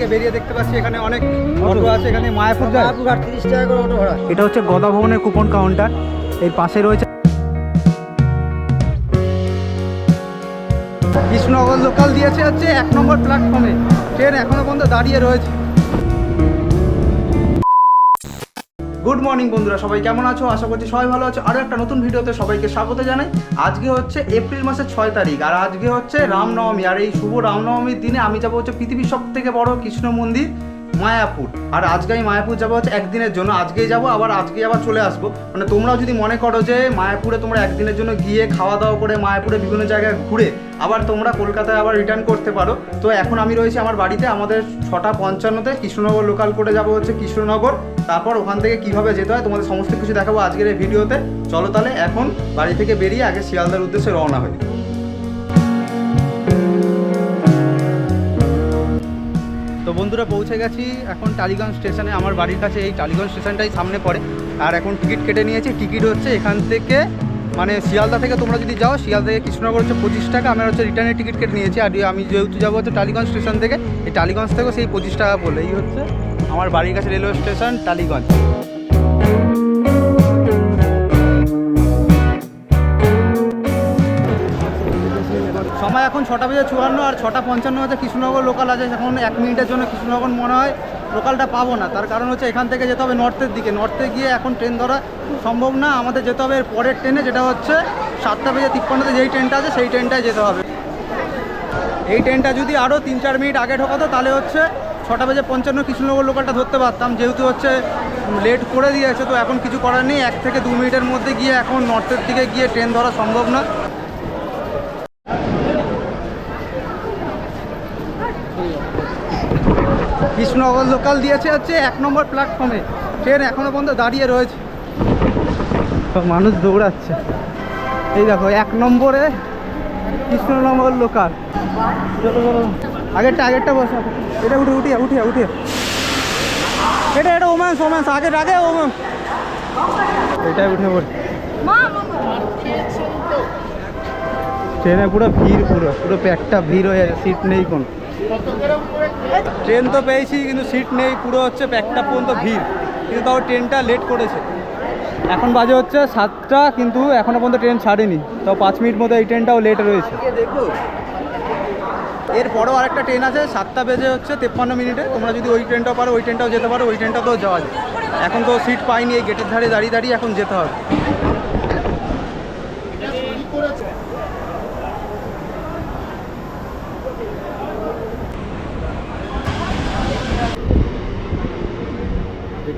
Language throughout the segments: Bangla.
থেকে বেরিয়ে দেখতে পাচ্ছি এখানে অনেক অটো আছে এখানে মায়াপুর যায়। মায়াপুর ঘাট তিরিশ টাকা করে অটো ভাড়া। এটা হচ্ছে গদা ভবনের কুপন কাউন্টার। এর পাশে রয়েছে কৃষ্ণনগর লোকাল দিয়েছে হচ্ছে এক নম্বর প্ল্যাটফর্মে ট্রেন এখনও পর্যন্ত দাঁড়িয়ে রয়েছে। গুড মর্নিং বন্ধুরা, সবাই কেমন আছো? আশা করছি সবাই ভালো আছো। আরও একটা নতুন ভিডিওতে সবাইকে স্বাগত জানাই। আজকে হচ্ছে এপ্রিল মাসের ছয় তারিখ, আর আজকে হচ্ছে রামনবমী। আর এই শুভ রামনবমীর দিনে আমি যাব হচ্ছে পৃথিবীর সব থেকে বড় কৃষ্ণ মন্দির মায়াপুর। আর আজকে আমি মায়াপুর যাব হচ্ছে একদিনের জন্য। আজকেই যাব, আবার আজকেই আবার চলে আসব। মানে তোমরাও যদি মনে করো যে মায়াপুরে তোমরা একদিনের জন্য গিয়ে খাওয়া দাওয়া করে মায়াপুরে বিভিন্ন জায়গায় ঘুরে আবার তোমরা কলকাতায় আবার রিটার্ন করতে পারো। তো এখন আমি রয়েছি আমার বাড়িতে, আমাদের ছটা পঞ্চান্নতে কৃষ্ণনগর লোকাল করে যাব হচ্ছে কৃষ্ণনগর। তারপর ওখান থেকে কীভাবে যেতে হয় তোমাদের সমস্ত কিছু দেখাবো আজকের এই ভিডিওতে। চলো তাহলে এখন বাড়ি থেকে বেরিয়ে আগে শিয়ালদার উদ্দেশ্যে রওনা হই। তো বন্ধুরা পৌঁছে গেছি, এখন টালিগঞ্জ স্টেশনে। আমার বাড়ির কাছে এই টালিগঞ্জ স্টেশনটাই সামনে পড়ে। আর এখন টিকিট কেটে নিয়েছি। টিকিট হচ্ছে এখান থেকে মানে শিয়ালদা থেকে তোমরা যদি যাও, শিয়ালদা থেকে কৃষ্ণনগর হচ্ছে পঁচিশ টাকা। আমার হচ্ছে রিটার্নের টিকিট কেটে নিয়েছি। আর আমি যেহেতু যাব হচ্ছে টালিগঞ্জ স্টেশন থেকে, এই টালিগঞ্জ থেকেও সেই পঁচিশ টাকা বলে। এই হচ্ছে আমার বাড়ির কাছে রেলওয়ে স্টেশন, টালিগঞ্জ। এখন ছটা বেজে চুয়ান্ন আর ছটা পঞ্চান্ন হচ্ছে কৃষ্ণনগর লোকাল আছে। এখন এক মিনিটের জন্য কৃষ্ণনগর মনে হয় লোকালটা পাবো না। তার কারণ হচ্ছে এখান থেকে যেতে হবে নর্থের দিকে। নর্থে গিয়ে এখন ট্রেন ধরা সম্ভব না। আমাদের যেতে হবে এর পরের ট্রেনে যেটা হচ্ছে সাতটা বেজে তিপ্পান্নতে যেই ট্রেনটা আছে, সেই ট্রেনটায় যেতে হবে। এই ট্রেনটা যদি আরও তিন চার মিনিট আগে ঢোকাতো, তাহলে হচ্ছে ছটা বেজে পঞ্চান্ন কৃষ্ণনগর লোকালটা ধরতে পারতাম। যেহেতু হচ্ছে লেট করে দিয়েছে, তো এখন কিছু করার নেই। এক থেকে দু মিনিটের মধ্যে গিয়ে এখন নর্থের দিকে গিয়ে ট্রেন ধরা সম্ভব না। কৃষ্ণনগর লোকাল দিয়েছে হচ্ছে এক নম্বর প্ল্যাটফর্মে ট্রেন এখনও পর্যন্ত দাঁড়িয়ে রয়েছে। মানুষ দৌড়াচ্ছে। এই দেখো এক নম্বরে কৃষ্ণনগর লোকাল চলো চলো। আগেরটা আগেরটা বসো। এটা উঠে উঠিয়া উঠিয়া উঠিয়া এটা এটা ওম্যান্স ওম্যান্স আগের আগে ওম্যান্স এটাই উঠে পড়ি। ট্রেনে পুরো ভিড় পুরো পুরো প্যাকটা ভিড় হয়ে যাচ্ছে সিট নেই কোনো। ট্রেন তো পেয়েছি, কিন্তু সিট নেই, পুরো হচ্ছে প্যাকটা পর্যন্ত ভিড়। কিন্তু তাও ট্রেনটা লেট করেছে। এখন বাজে হচ্ছে সাতটা, কিন্তু এখনও পর্যন্ত ট্রেন ছাড়েনি। তাও পাঁচ মিনিট মতো এই ট্রেনটাও লেট রয়েছে। এরপরও আরেকটা ট্রেন আছে, সাতটা বেজে হচ্ছে তেপ্পান্ন মিনিটে। তোমরা যদি ওই ট্রেনটাও পারো, ওই ট্রেনটাও যেতে পারো, ওই ট্রেনটাতেও যাওয়া যায়। এখন তো সিট পাইনি, এই গেটের ধারে দাঁড়িয়ে দাঁড়িয়ে এখন যেতে হবে।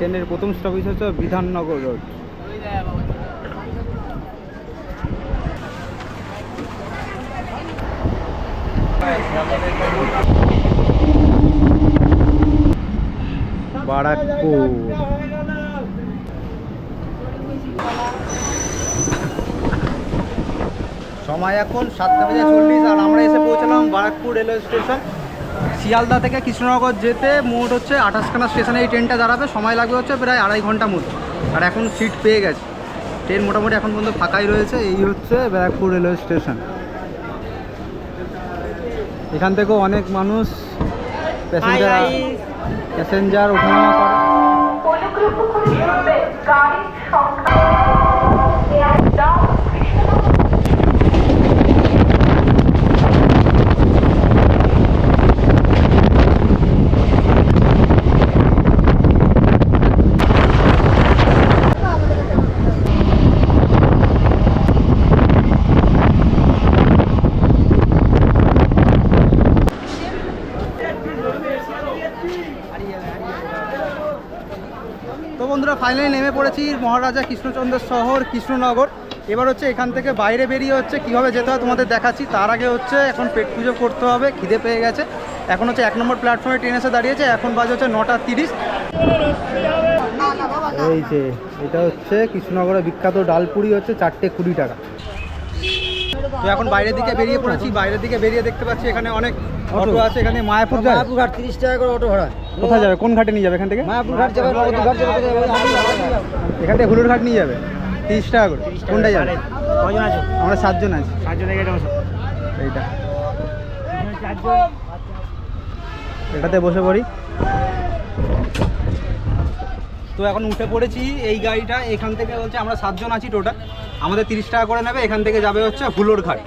ট্রেনের প্রথম স্টপেজ হচ্ছে বিধাননগর রোড বারাকপুর। সময় এখন সাতটা বেজে চল্লিশ আর আমরা এসে পৌঁছলাম বারাকপুর রেলওয়ে স্টেশন শিয়ালদা থেকে কৃষ্ণনগর যেতে মোট হচ্ছে আঠাশখানা স্টেশনে এই ট্রেনটা দাঁড়াবে। সময় লাগবে হচ্ছে প্রায় আড়াই ঘণ্টা মতো। আর এখন সিট পেয়ে গেছে। ট্রেন মোটামুটি এখন পর্যন্ত ফাঁকাই রয়েছে। এই হচ্ছে ব্যারাকপুর রেলওয়ে স্টেশন। এখান থেকেও অনেক মানুষ প্যাসেঞ্জার প্যাসেঞ্জার ওঠানামা করে। ফাইনালি নেমে পড়েছি মহারাজা কৃষ্ণচন্দ্র শহর, কৃষ্ণনগর। এবার হচ্ছে এখান থেকে বাইরে বেরিয়ে হচ্ছে কীভাবে যেতে হয় তোমাদের দেখাচ্ছি। তার আগে হচ্ছে এখন পেট পুজো করতে হবে, খিদে পেয়ে গেছে। এখন হচ্ছে এক নম্বর প্ল্যাটফর্মে ট্রেন এসে দাঁড়িয়েছে, এখন বাজে হচ্ছে নটা তিরিশ। এই যে, এটা হচ্ছে কৃষ্ণনগরের বিখ্যাত ডালপুরি হচ্ছে চারটে কুড়ি টাকা। তো এখন বাইরের দিকে বেরিয়ে পড়েছি বাইরের দিকে বেরিয়ে দেখতে পাচ্ছি এখানে অনেক অটো। আছে এখানে মায়াপুর যায়। মায়াপুর ঘাট তিরিশ টাকা করে অটো ভাড়া। কোথায় যাবে? কোন ঘাটে নিয়ে যাবে এখান থেকে? মায়াপুর ঘাট যাবে ঘাট যাবে এখান থেকে হুলুর ঘাট নিয়ে যাবে। তিরিশ টাকা করে। কোনটা যাবে? কজন আছো? আমরা সাতজন আছি। সাতজন এইটা। এটাতে বসে পড়ি। তো এখন উঠে পড়েছি এই গাড়িটা। এখান থেকে বলছে আমরা সাতজন আছি টোটাল। আমাদের তিরিশ টাকা করে নেবে, এখান থেকে যাবে হচ্ছে হুলোর ঘাট।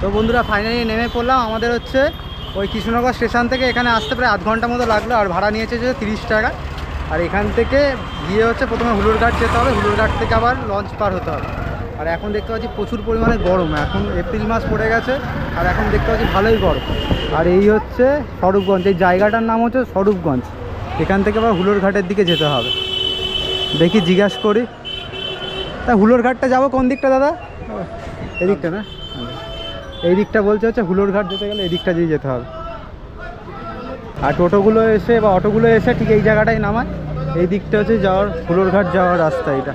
তো বন্ধুরা ফাইনালি নেমে পড়লাম আমাদের হচ্ছে ওই কৃষ্ণনগর স্টেশন থেকে। এখানে আসতে প্রায় আধ ঘণ্টা মতো লাগল, আর ভাড়া নিয়েছে যে তিরিশ টাকা। আর এখান থেকে গিয়ে হচ্ছে প্রথমে হুলুরঘাট যেতে হবে, হুলুরঘাট থেকে আবার লঞ্চ পার হতে হবে। আর এখন দেখতে পাচ্ছি প্রচুর পরিমাণে গরম। এখন এপ্রিল মাস পড়ে গেছে, আর এখন দেখতে পাচ্ছি ভালোই গরম। আর এই হচ্ছে স্বরূপগঞ্জ, এই জায়গাটার নাম হচ্ছে স্বরূপগঞ্জ। এখান থেকে আবার হুলুরঘাটের দিকে যেতে হবে। দেখি জিজ্ঞাসা করি। তা হুলোরঘাটটা যাব কোন দিকটা, দাদা? এদিকটা না? এই দিকটা বলছে হচ্ছে হুলোরঘাট যেতে গেলে এই দিকটা দিয়ে যেতে হবে। আর টোটোগুলো এসে বা অটোগুলো এসে ঠিক এই জায়গাটাই নামায়। এই দিকটা হচ্ছে যাওয়ার হুলোরঘাট যাওয়ার রাস্তা এটা।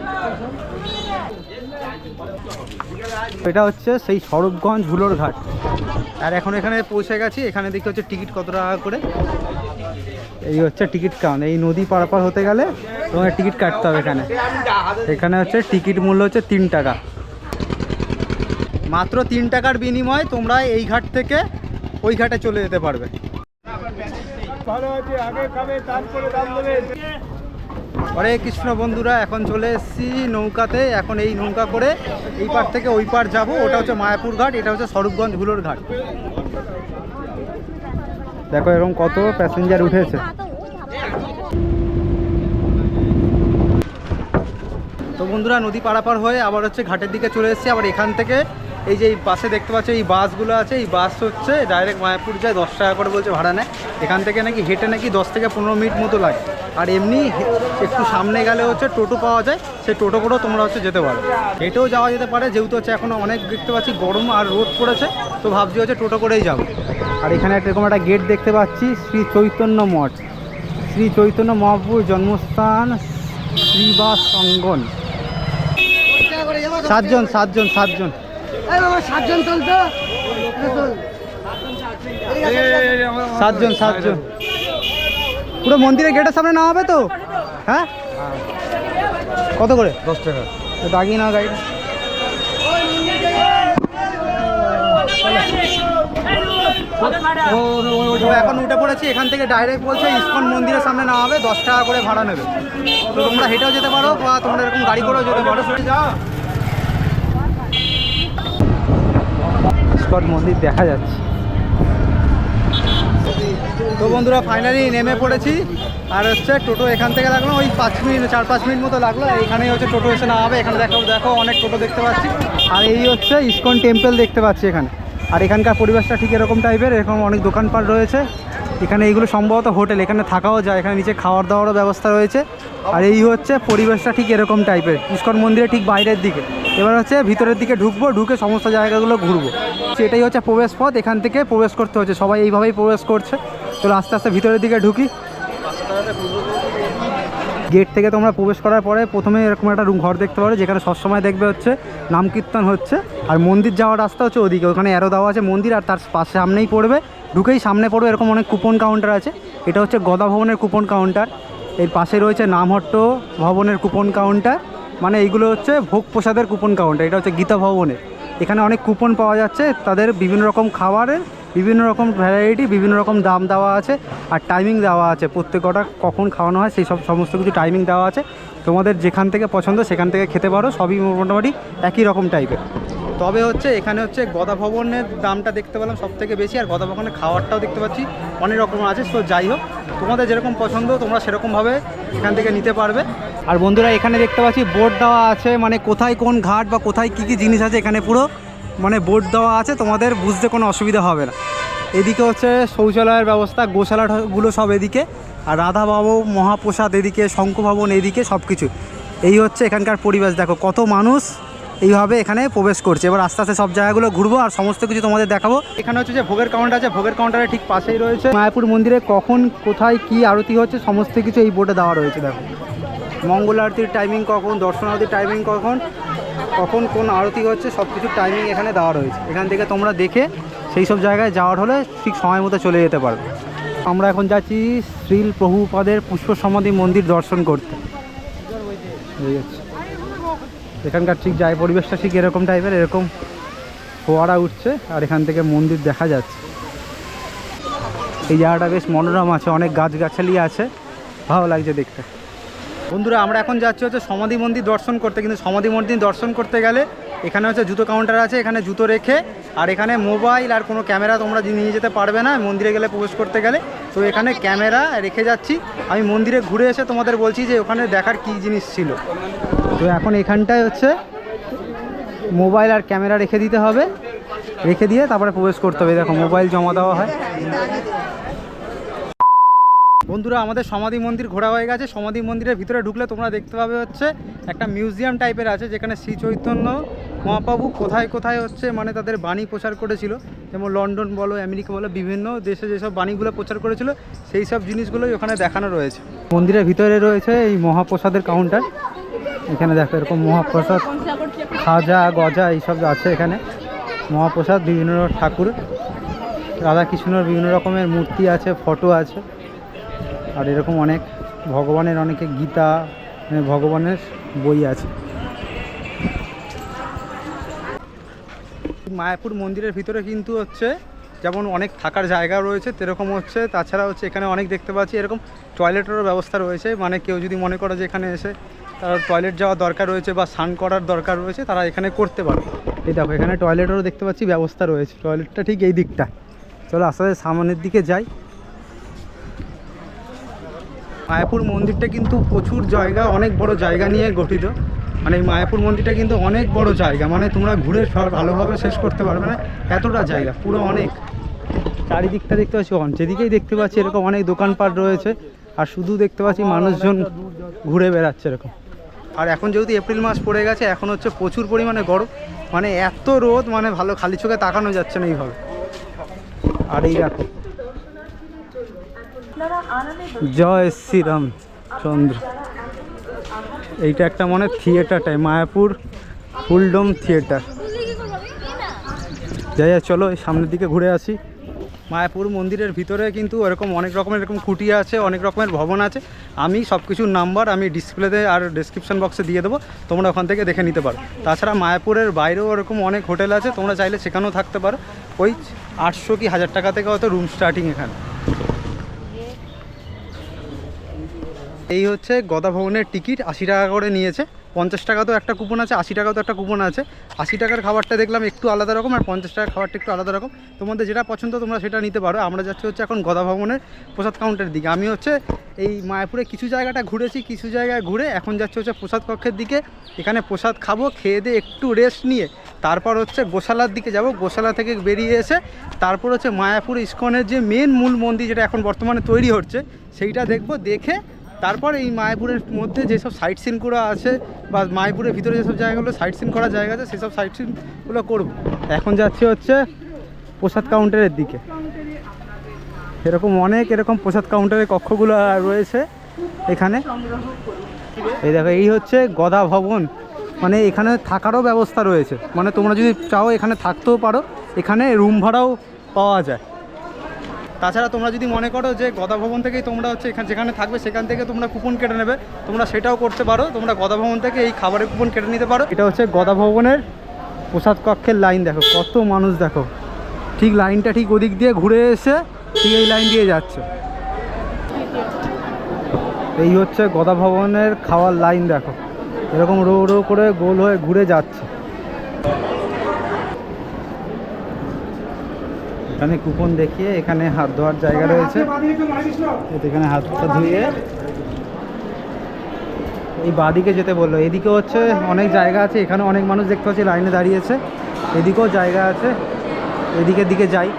এটা হচ্ছে সেই স্বরূপগঞ্জ হুলোরঘাট আর এখন এখানে পৌঁছে গেছি, এখানে দেখতে হচ্ছে টিকিট কত টাকা করে। এই হচ্ছে টিকিট কাউন্ট এই নদী পারাপার হতে গেলে তোমার টিকিট কাটতে হবে এখানে। এখানে হচ্ছে টিকিট মূল্য হচ্ছে তিন টাকা। মাত্র তিন টাকার বিনিময়ে তোমরা এই ঘাট থেকে ওই ঘাটে চলে যেতে পারবে। হরে কৃষ্ণ বন্ধুরা, এখন চলে এসেছি নৌকাতে। এখন এই নৌকা করে এই পার থেকে ওই পার যাব। ওটা হচ্ছে মায়াপুর ঘাট, এটা হচ্ছে স্বরূপগঞ্জ হুলোর ঘাট। দেখো এরকম কত প্যাসেঞ্জার উঠেছে। তো বন্ধুরা, নদী পারাপার হয়ে আবার হচ্ছে ঘাটের দিকে চলে এসেছি। আবার এখান থেকে এই যে এই বাসে দেখতে পাচ্ছ, এই বাসগুলো আছে, এই বাস হচ্ছে ডাইরেক্ট মায়াপুর যায়, দশ টাকা করে বলছে ভাড়া নেয়। এখান থেকে নাকি হেঁটে নাকি দশ থেকে পনেরো মিনিট মতো লাগে। আর এমনি একটু সামনে গেলে হচ্ছে টোটো পাওয়া যায় সেই টোটো করেও তোমরা হচ্ছে যেতে পারো। হেঁটেও যাওয়া যেতে পারে, যেহেতু হচ্ছে এখনও অনেক দেখতে পাচ্ছি গরম আর রোদ পড়েছে, তো ভাবছি হচ্ছে টোটো করেই যাব। আর এখানে একটা এরকম একটা গেট দেখতে পাচ্ছি, শ্রী চৈতন্য মঠ। শ্রী চৈতন্য মহাপুর জন্মস্থান, শ্রীবাস অঙ্গন। সাতজন সাতজন সাতজন। সাতজন চলতো সাতজন সাতজন। পুরো মন্দিরের গেটের সামনে না হবে তো? হ্যাঁ? কত করে? দশ টাকা। তো দাগিয়ে না গাড়ি এখন উঠে পড়েছি এখান থেকে ডাইরেক্ট বলছে ইস্কন মন্দিরের সামনে না হবে দশ টাকা করে ভাড়া নেবে। তো তোমরা হেঁটেও যেতে পারো বা তোমরা এরকম গাড়ি করেও যেতে পারো। ইস্কন মন্দির দেখা যাচ্ছে। তো বন্ধুরা ফাইনালি নেমে পড়েছি। আর হচ্ছে টোটো এখান থেকে লাগল, ওই পাঁচ মিনিট, চার পাঁচ মিনিট মতো লাগল। এখানেই হচ্ছে টোটো এসে না হবে এখানে দেখো দেখো, অনেক টোটো দেখতে পাচ্ছি। আর এই হচ্ছে ইস্কন টেম্পল দেখতে পাচ্ছি এখানে। আর এখানকার পরিবেশটা ঠিক এরকম টাইপের এরকম অনেক দোকানপাট রয়েছে। এখানে এইগুলো সম্ভবত হোটেল, এখানে থাকাও যায়, এখানে নিচে খাওয়ার দাওয়ারও ব্যবস্থা রয়েছে। আর এই হচ্ছে পরিবেশটা ঠিক এরকম টাইপের, ইস্কন মন্দিরের ঠিক বাইরের দিকে। এবার হচ্ছে ভিতরের দিকে ঢুকবো, ঢুকে সমস্ত জায়গাগুলো ঘুরবো। সেটাই হচ্ছে প্রবেশ পথ, এখান থেকে প্রবেশ করতে হচ্ছে, সবাই এইভাবেই প্রবেশ করছে। চলো আস্তে আস্তে ভিতরের দিকে ঢুকি। গেট থেকে তোমরা প্রবেশ করার পরে প্রথমে এরকম একটা রুম, ঘর দেখতে পারো, যেখানে সবসময় দেখবে হচ্ছে নাম কীর্তন হচ্ছে। আর মন্দির যাওয়ার রাস্তা হচ্ছে ওদিকে, ওখানে অ্যারো দেওয়া আছে মন্দির, আর তার পাশে সামনেই পড়বে ঢুকেই সামনে পড়ো, এরকম অনেক কুপন কাউন্টার আছে। এটা হচ্ছে গদা ভবনের কুপন কাউন্টার এর পাশে রয়েছে নামহট্ট ভবনের কুপন কাউন্টার মানে এইগুলো হচ্ছে ভোগ প্রসাদের কুপন কাউন্টার এটা হচ্ছে গীতা ভবনের এখানে অনেক কুপন পাওয়া যাচ্ছে, তাদের বিভিন্ন রকম খাবারের, বিভিন্ন রকম ভ্যারাইটি বিভিন্ন রকম দাম দেওয়া আছে আর টাইমিং দেওয়া আছে। প্রত্যেক কটা কখন খাওয়ানো হয়, সেই সব, সমস্ত কিছু টাইমিং দেওয়া আছে। তোমাদের যেখান থেকে পছন্দ, সেখান থেকে খেতে পারো, সবই মোটামুটি একই রকম টাইপের তবে হচ্ছে এখানে হচ্ছে গদা ভবনের দামটা দেখতে পেলাম সব থেকে বেশি, আর গদা ভবনের খাবারটাও দেখতে পাচ্ছি। অনেক রকম আছে, তো যাই হোক, তোমাদের যেরকম পছন্দ, তোমরা সেরকমভাবে এখান থেকে নিতে পারবে। আর বন্ধুরা, এখানে দেখতে পাচ্ছি বোর্ড দেওয়া আছে মানে কোথায় কোন ঘাট বা কোথায় কী কী জিনিস আছে এখানে পুরো মানে বোর্ড দেওয়া আছে, তোমাদের বুঝতে কোনো অসুবিধা হবে না। এদিকে হচ্ছে শৌচালয়ের ব্যবস্থা, গোশালাগুলো সব এদিকে, আর রাধাবাবু, মহাপ্রসাদ এদিকে শঙ্খ ভবন এদিকে সব কিছু এই হচ্ছে এখানকার পরিবেশ, দেখো কত মানুষ। এইভাবে এখানে প্রবেশ করছে। এবার আস্তে আস্তে সব জায়গাগুলো ঘুরবো আর সমস্ত কিছু তোমাদের দেখাবো। এখানে হচ্ছে যে ভোগের কাউন্টার আছে, ভোগের কাউন্টারের ঠিক পাশেই রয়েছে। মায়াপুর মন্দিরে কখন, কোথায়, কি আরতি হচ্ছে, সমস্ত কিছু এই বোর্ডে দেওয়া রয়েছে, দেখো। মঙ্গল আরতির টাইমিং কখন দর্শন আরতির টাইমিং কখন কখন কোন আরতি হচ্ছে সব কিছুর টাইমিং এখানে দেওয়া রয়েছে। এখান থেকে তোমরা দেখে সেই সব জায়গায় যাওয়ার হলে ঠিক সময় মতো চলে যেতে পারবে। আমরা এখন যাচ্ছি শ্রীল প্রভুপাদের পুষ্প সমাধি মন্দির দর্শন করতে। এই হচ্ছে। এখানকার ঠিক যায় পরিবেশটা ঠিক এরকম টাইপের এরকম ফোয়ারা উঠছে আর এখান থেকে মন্দির দেখা যাচ্ছে। এই জায়গাটা বেশ মনোরম আছে, অনেক গাছগাছালি আছে, ভালো লাগছে দেখতে। বন্ধুরা, আমরা এখন যাচ্ছি হচ্ছে সমাধি মন্দির দর্শন করতে, কিন্তু সমাধি মন্দির দর্শন করতে গেলে এখানে হচ্ছে জুতো কাউন্টার আছে, এখানে জুতো রেখে আর এখানে মোবাইল আর কোনো ক্যামেরা তোমরা নিয়ে যেতে পারবে না, মন্দিরে গেলে প্রবেশ করতে গেলে। তো এখানে ক্যামেরা রেখে যাচ্ছি। আমি মন্দিরে ঘুরে এসে তোমাদের বলছি যে ওখানে দেখার কী জিনিস ছিল। তো এখন এখানটায় হচ্ছে মোবাইল আর ক্যামেরা রেখে দিতে হবে। রেখে দিয়ে তারপরে প্রবেশ করতে হবে। দেখো, মোবাইল জমা দেওয়া হয়। বন্ধুরা, আমাদের সমাধি মন্দির ঘোরা হয়ে গেছে। সমাধি মন্দিরের ভিতরে ঢুকলে তোমরা দেখতে পাবে হচ্ছে একটা মিউজিয়াম টাইপের আছে, যেখানে শ্রী চৈতন্য মহাপ্রভু কোথায় কোথায় হচ্ছে মানে তাদের বাণী প্রচার করেছিল। যেমন লন্ডন বলো, আমেরিকা বলো, বিভিন্ন দেশে যেসব বাণীগুলো প্রচার করেছিল, সেই সব জিনিসগুলোই ওখানে দেখানো রয়েছে। মন্দিরের ভিতরে রয়েছে এই মহাপ্রসাদের কাউন্টার এখানে দেখো এরকম মহাপ্রসাদ, খাজা, গজা এইসব আছে এখানে। মহাপ্রসাদ, বিভিন্ন ঠাকুর। রাধাকৃষ্ণর বিভিন্ন রকমের মূর্তি আছে, ফটো আছে। আর এরকম অনেক ভগবানের অনেকে গীতা মানে ভগবানের বই আছে। মায়াপুর মন্দিরের ভিতরে কিন্তু হচ্ছে যেমন অনেক থাকার জায়গা রয়েছে, সেরকম হচ্ছে। তাছাড়া হচ্ছে এখানে অনেক দেখতে পাচ্ছি, এরকম টয়লেটেরও ব্যবস্থা রয়েছে। মানে কেউ যদি মনে করে যে এখানে এসে তার টয়লেট যাওয়ার দরকার রয়েছে বা স্নান করার দরকার রয়েছে, তারা এখানে করতে পারে এই দেখো, এখানে টয়লেটেরও দেখতে পাচ্ছি ব্যবস্থা রয়েছে। টয়লেটটা ঠিক এই দিকটা। চলো আস্তে আস্তে সামনের দিকে যাই। মায়াপুর মন্দিরটা কিন্তু প্রচুর জায়গা, অনেক বড় জায়গা নিয়ে গঠিত। মানে এই মায়াপুর মন্দিরটা কিন্তু অনেক বড় জায়গা মানে তোমরা ঘুরে ভালোভাবে শেষ করতে পারবে না এতটা জায়গা, পুরো অনেক। চারিদিকটা দেখতে পাচ্ছি যেদিকেই দেখতে পাচ্ছি এরকম অনেক দোকানপাট রয়েছে, আর শুধু দেখতে পাচ্ছি মানুষজন ঘুরে বেড়াচ্ছে এরকম। আর এখন যেহেতু এপ্রিল মাস পড়ে গেছে, এখন হচ্ছে প্রচুর পরিমাণে গরম মানে এত রোদ মানে ভালো খালি চোখে তাকানো যাচ্ছে না এইভাবে। আর এই দেখো। জয় শ্রীরাম চন্দ্র এইটা একটা মনে থিয়েটার থিয়েটারটাই মায়াপুর ফুলডোম থিয়েটার যাই চলো এই সামনের দিকে ঘুরে আসি। মায়াপুর মন্দিরের ভিতরে কিন্তু এরকম অনেক রকমের এরকম কুটিয়া আছে, অনেক রকমের ভবন আছে। আমি সব কিছুর নাম্বার আমি ডিসপ্লেতে আর ডেসক্রিপশন বক্সে দিয়ে দেবো, তোমরা ওখান থেকে দেখে নিতে পারো। তাছাড়া মায়াপুরের বাইরেও এরকম অনেক হোটেল আছে, তোমরা চাইলে সেখানেও থাকতে পারো। ওই আটশো কি হাজার টাকা থেকে হয়তো রুম স্টার্টিং এখানে। এই হচ্ছে গদা ভবনের টিকিট, আশি টাকা করে নিয়েছে। পঞ্চাশ টাকা তো একটা কুপন আছে, আশি টাকাও তো একটা কুপন আছে। আশি টাকার খাবারটা দেখলাম একটু আলাদা রকম আর পঞ্চাশ টাকার খাবারটা একটু আলাদা রকম। তোমাদের যেটা পছন্দ তোমরা সেটা নিতে পারো। আমরা যাচ্ছি হচ্ছে এখন গদা ভবনের প্রসাদ কাউন্টারের দিকে। আমি হচ্ছে এই মায়াপুরে কিছু জায়গাটা ঘুরেছি, কিছু জায়গায় ঘুরে এখন যাচ্ছে হচ্ছে প্রসাদ কক্ষের দিকে। এখানে প্রসাদ খাব, খেয়ে দিয়ে একটু রেস্ট নিয়ে, তারপর হচ্ছে গোশালার দিকে যাব। গোশালা থেকে বেরিয়ে এসে তারপর হচ্ছে মায়াপুর ইস্কনের যে মেন মূল মন্দির যেটা এখন বর্তমানে তৈরি হচ্ছে, সেইটা দেখব। দেখে তারপর এই মায়াপুরের মধ্যে যেসব সাইট সিনগুলো আছে বা মায়াপুরের ভিতরে যেসব জায়গাগুলো সাইট সিন করার জায়গা আছে, সেসব সাইট সিনগুলো করব। এখন যাচ্ছি হচ্ছে প্রসাদ কাউন্টারের দিকে। এরকম অনেক এরকম প্রসাদ কাউন্টারের কক্ষগুলো রয়েছে এখানে। এই দেখো, এই হচ্ছে গদা ভবন। মানে এখানে থাকারও ব্যবস্থা রয়েছে। মানে তোমরা যদি চাও এখানে থাকতেও পারো, এখানে রুম ভাড়াও পাওয়া যায়। তাছাড়া তোমরা যদি মনে করো যে গদা ভবন থেকেই তোমরা হচ্ছে এখানে যেখানে থাকবে, সেখান থেকে তোমরা কুপন কেটে নেবে। তোমরা সেটাও করতে পারো। তোমরা গদা ভবন থেকে এই খাবারের কুপন কেটে নিতে পারো। এটা হচ্ছে গদা ভবনের প্রসাদ কক্ষের লাইন দেখো, কত মানুষ দেখো। ঠিক লাইনটা ঠিক ওদিক দিয়ে ঘুরে এসে ঠিক এই লাইন দিয়ে যাচ্ছে। এই হচ্ছে গদা ভবনের খাওয়ার লাইন দেখো। এরকম রো রো করে গোল হয়ে ঘুরে যাচ্ছে। এখানে কুপন দেখিয়ে এখানে হাত ধোয়ার জায়গা রয়েছে। এখানে হাতটা ধুয়ে। এই বাদিকে যেতে বলল। এদিকে হচ্ছে অনেক জায়গা আছে। এখানে অনেক মানুষ দেখতে পাচ্ছি লাইনে দাঁড়িয়েছে এদিকেও জায়গা আছে। এদিকের দিকে যাই।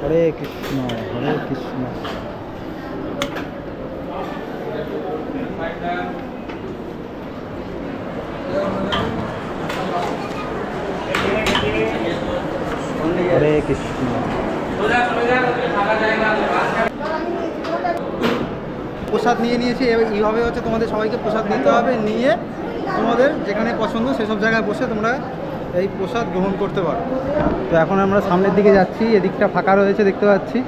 হরে কৃষ্ণ হরে কৃষ্ণ হরে কৃষ্ণ প্রসাদ নিয়ে নিয়েছি এইভাবে হচ্ছে তোমাদের সবাইকে প্রসাদ নিতে হবে, নিয়ে তোমাদের যেখানে পছন্দ সেসব জায়গায় বসে তোমরা এই প্রসাদ গ্রহণ করতে পারো। তো এখন আমরা সামনের দিকে যাচ্ছি, এদিকটা ফাঁকা রয়েছে, দেখতে পাচ্ছি।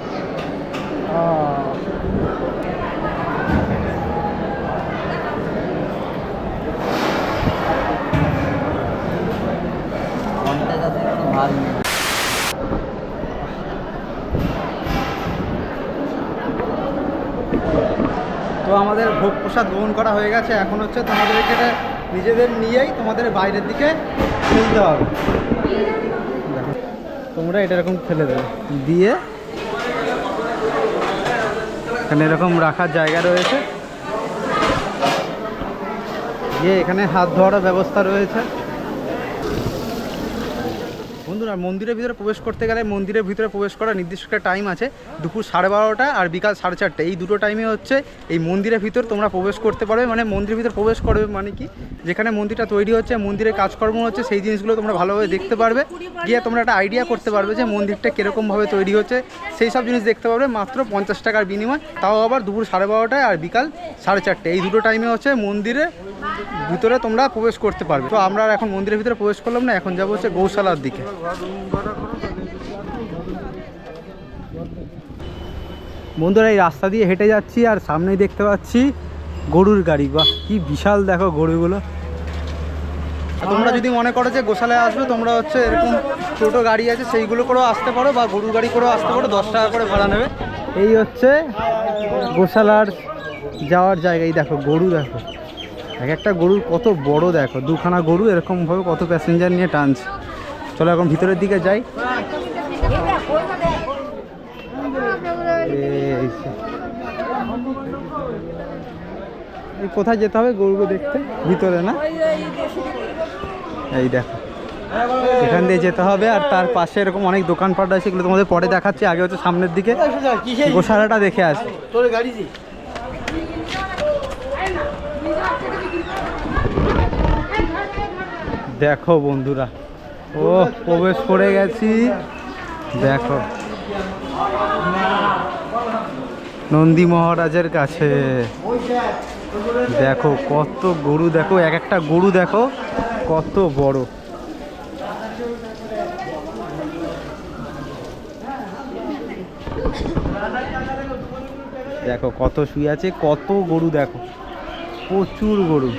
তো আমাদের ভোগ প্রসাদ গ্রহণ করা হয়ে গেছে। এখন হচ্ছে তোমাদেরকে নিজেদের নিয়েই তোমাদের বাইরের দিকে ফেলতে হবে। দেখো। তোমরা এটা এরকম ফেলে দেবে। দিয়ে এখানে এরকম রাখার জায়গা রয়েছে। দিয়ে এখানে হাত ধোয়ার ব্যবস্থা রয়েছে। বন্ধুরা মন্দিরের ভিতরে প্রবেশ করতে গেলে মন্দিরের ভিতরে প্রবেশ করার নির্দিষ্ট একটা টাইম আছে, দুপুর সাড়ে বারোটা আর বিকাল সাড়ে চারটে। এই দুটো টাইমে হচ্ছে এই মন্দিরের ভিতর তোমরা প্রবেশ করতে পারবে। মানে মন্দিরের ভিতর প্রবেশ করবে মানে কি? যেখানে মন্দিরটা তৈরি হচ্ছে, মন্দিরের কাজকর্ম হচ্ছে, সেই জিনিসগুলো তোমরা ভালোভাবে দেখতে পারবে। গিয়ে তোমরা একটা আইডিয়া করতে পারবে যে মন্দিরটা কীরকমভাবে তৈরি হচ্ছে। সেই সব জিনিস দেখতে পারবে মাত্র পঞ্চাশ টাকার বিনিময়। তাও আবার দুপুর সাড়ে বারোটায় আর বিকাল সাড়ে চারটে। এই দুটো টাইমে হচ্ছে মন্দিরে ভিতরে তোমরা প্রবেশ করতে পারবে। তো আমরা এখন মন্দিরের ভিতরে প্রবেশ করলাম না, এখন যাব হচ্ছে গৌশালার দিকে। বন্ধুরা, এই রাস্তা দিয়ে হেঁটে যাচ্ছি আর সামনেই দেখতে পাচ্ছি গরুর গাড়ি। বাহ, কি বিশাল দেখো গরুগুলো। তোমরা যদি মনে করো যে গোশালায় আসবে, তোমরা হচ্ছে এরকম টোটো গাড়ি আছে, সেইগুলো করেও আসতে পারো বা গরুর গাড়ি করেও আসতে পারো, দশ টাকা করে ভাড়া নেবে। এই হচ্ছে গোশালার যাওয়ার জায়গায় দেখো গরু দেখো। এক একটা গরুর কত বড় দেখো, দুখানা গরু এরকমভাবে কত প্যাসেঞ্জার নিয়ে টানছে। চলো এখন ভিতরের দিকে যাই। কোথায় যেতে হবে গরুকে দেখতে? ভিতরে না? এই দেখো। এখান দিয়ে যেতে হবে আর তার পাশে এরকম অনেক দোকানপাট আছে, এগুলো তোমাদের পরে দেখাচ্ছি, আগে হচ্ছে সামনের দিকে। গোশালাটা দেখে আসি। গাড়ি দেখো বন্ধুরা, ও, প্রবেশ করে গেছি। দেখো, নন্দী মহারাজের কাছে। দেখো, কত গরু, দেখো, এক একটা গরু, দেখো, কত বড়। দেখো, কত শুয়ে আছে, কত গরু, দেখো, প্রচুর গরু।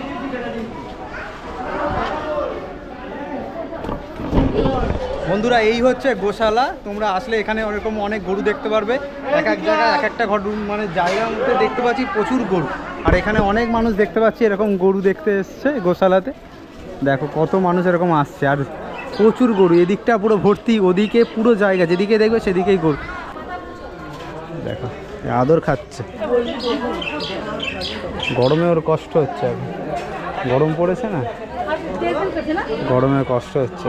বন্ধুরা, এই হচ্ছে গোশালা। তোমরা আসলে এখানে ওরকম অনেক গরু দেখতে পারবে। এক এক জায়গায় এক একটা ঘর মানে জায়গার মধ্যে দেখতে পাচ্ছি প্রচুর গরু। আর এখানে অনেক মানুষ দেখতে পাচ্ছি এরকম গরু দেখতে এসছে গোশালাতে। দেখো কত মানুষ এরকম আসছে, আর প্রচুর গরু। এদিকটা পুরো ভর্তি, ওদিকে পুরো জায়গা, যেদিকে দেখবে সেদিকেই গরু। দেখো আদর খাচ্ছে। গরমে ওর কষ্ট হচ্ছে গরম পড়েছে না? গরমে কষ্ট হচ্ছে।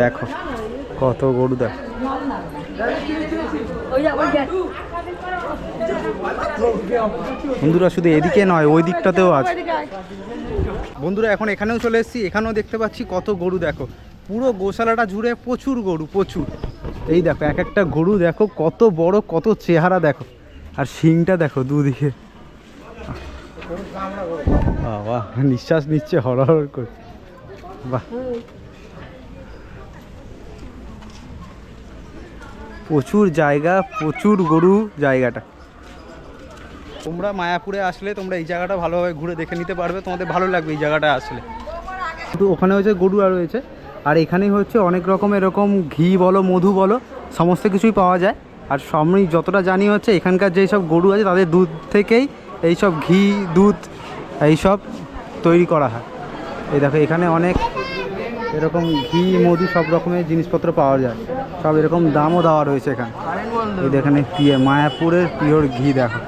দেখো কত গরু দেখো। বন্ধুরা, শুধু এদিকে নয়, ওই দিকটাতেও আছে। বন্ধুরা, এখন এখানেও চলে এসেছি, এখানেও দেখতে পাচ্ছি কত গরু দেখো। পুরো গোশালাটা জুড়ে প্রচুর গরু, প্রচুর। এই দেখো, এক একটা গরু দেখো, কত বড়, কত চেহারা দেখো। আর শিংটা দেখো দুদিকে। বাহ, নিঃশ্বাস নিচ্ছে হর হর করে। বাহ। প্রচুর জায়গা প্রচুর গরু জায়গাটা। তোমরা মায়াপুরে আসলে তোমরা এই জায়গাটা ভালোভাবে ঘুরে দেখে নিতে পারবে তোমাদের ভালো লাগবে এই জায়গাটা আসলে। কিন্তু ওখানে হচ্ছে গরু আর রয়েছে। আর এখানেই হচ্ছে অনেক রকম এরকম ঘি বলো মধু বলো সমস্ত কিছুই পাওয়া যায়। আর সামনে যতটা জানি হচ্ছে এখানকার যেই সব গরু আছে তাদের দুধ থেকেই এই সব ঘি দুধ এইসব তৈরি করা হয়। এই দেখো এখানে অনেক এরকম ঘি মধু সব রকমের জিনিসপত্র পাওয়া যায়। সব এরকম দামও দেওয়া রয়েছে এখানে। এই দেখেন মায়াপুরের পিওর ঘি, দেখো।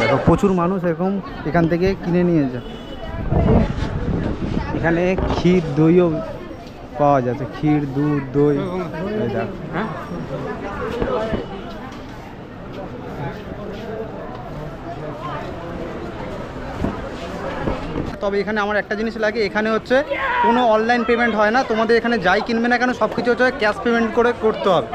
দেখো, প্রচুর মানুষ এরকম এখান থেকে কিনে নিয়ে যায় এখানে ক্ষীর দইও পাওয়া যাচ্ছে, ক্ষীর, দুধ, দই। দেখো। তবে এখানে আমার একটা জিনিস লাগে এখানে হচ্ছে কোনো অনলাইন পেমেন্ট হয় না তোমাদের এখানে যাই কিনবে না কেন সব কিছু হচ্ছে ক্যাশ পেমেন্ট করে করতে হবে।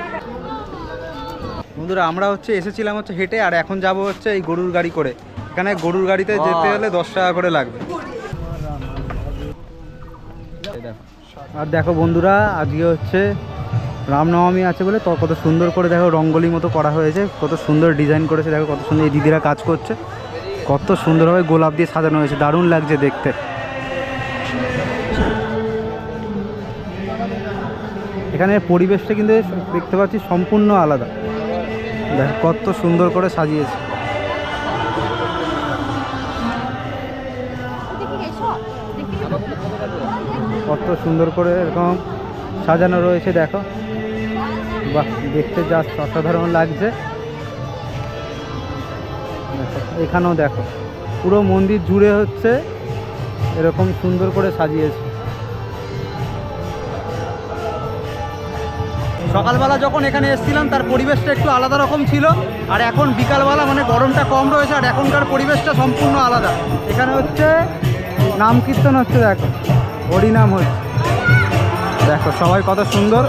বন্ধুরা আমরা হচ্ছে এসেছিলাম হচ্ছে হেঁটে আর এখন যাব হচ্ছে এই গরুর গাড়ি করে। এখানে গরুর গাড়িতে যেতে হলে দশ টাকা করে লাগবে। আর দেখো বন্ধুরা আজকে হচ্ছে রামনবমী আছে বলে তো কত সুন্দর করে দেখো রঙ্গোলি মতো করা হয়েছে কত সুন্দর ডিজাইন করেছে দেখো কত সুন্দর এই দিদিরা কাজ করছে। কত সুন্দরভাবে গোলাপ দিয়ে সাজানো হয়েছে, দারুণ লাগছে দেখতে। এখানে পরিবেশটা কিন্তু দেখতে পাচ্ছি সম্পূর্ণ আলাদা। দেখ, কত সুন্দর করে সাজিয়েছে। কত সুন্দর করে এরকম সাজানো রয়েছে, দেখো। বাহ, দেখতে যা অসাধারণ লাগছে। এখানেও দেখো। পুরো মন্দির জুড়ে হচ্ছে এরকম সুন্দর করে সাজিয়েছে। সকালবেলা যখন এখানে এসেছিলাম, তার পরিবেশটা একটু আলাদা রকম ছিল। আর এখন বিকালবেলা মানে গরমটা কম রয়েছে, আর এখনকার পরিবেশটা সম্পূর্ণ আলাদা। এখানে হচ্ছে নাম কীর্তন হচ্ছে, দেখো। হরিনাম হচ্ছে। দেখো সবাই কত সুন্দর।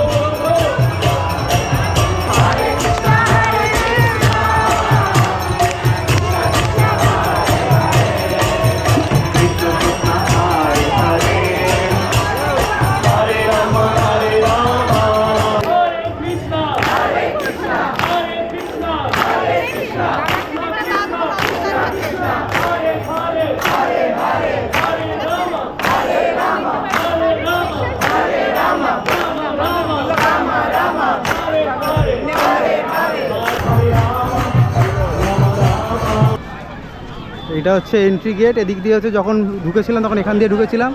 এটা হচ্ছে এন্ট্রি গেট এদিক দিয়ে হচ্ছে যখন ঢুকেছিলাম তখন এখান দিয়ে ঢুকেছিলাম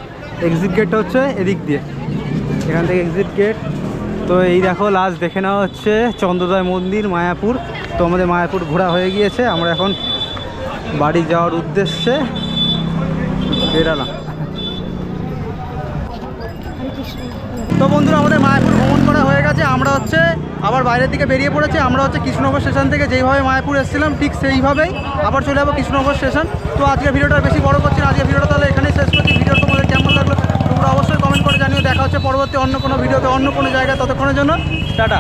এক্সিট গেটটা হচ্ছে এদিক দিয়ে। এখান থেকে এক্সিট গেট তো এই দেখো লাস্ট দেখে নেওয়া হচ্ছে চন্দ্রদয় মন্দির, মায়াপুর। তো আমাদের মায়াপুর ঘোরা হয়ে গিয়েছে, আমরা এখন বাড়ি যাওয়ার উদ্দেশ্যে বেরালাম। তো বন্ধুরা, আমাদের মায়াপুর হয়ে গেছে আমরা হচ্ছে আবার বাইরের দিকে বেরিয়ে পড়েছি, আমরা হচ্ছে কৃষ্ণনগর স্টেশন থেকে যেইভাবে মায়াপুর এসেছিলাম, ঠিক সেইভাবেই আবার চলে যাব কৃষ্ণনগর স্টেশন। তো আজকে ভিডিওটা বেশি বড় করছি না আজকের ভিডিওটা তাহলে এখানেই শেষ করছি। ভিডিও তোমাদের কেমন লাগল তোমরা অবশ্যই কমেন্ট করে জানিয়ে দেখা হচ্ছে পরবর্তী অন্য কোনো ভিডিওতে অন্য কোনো জায়গায় ততক্ষণের জন্য। টাটা।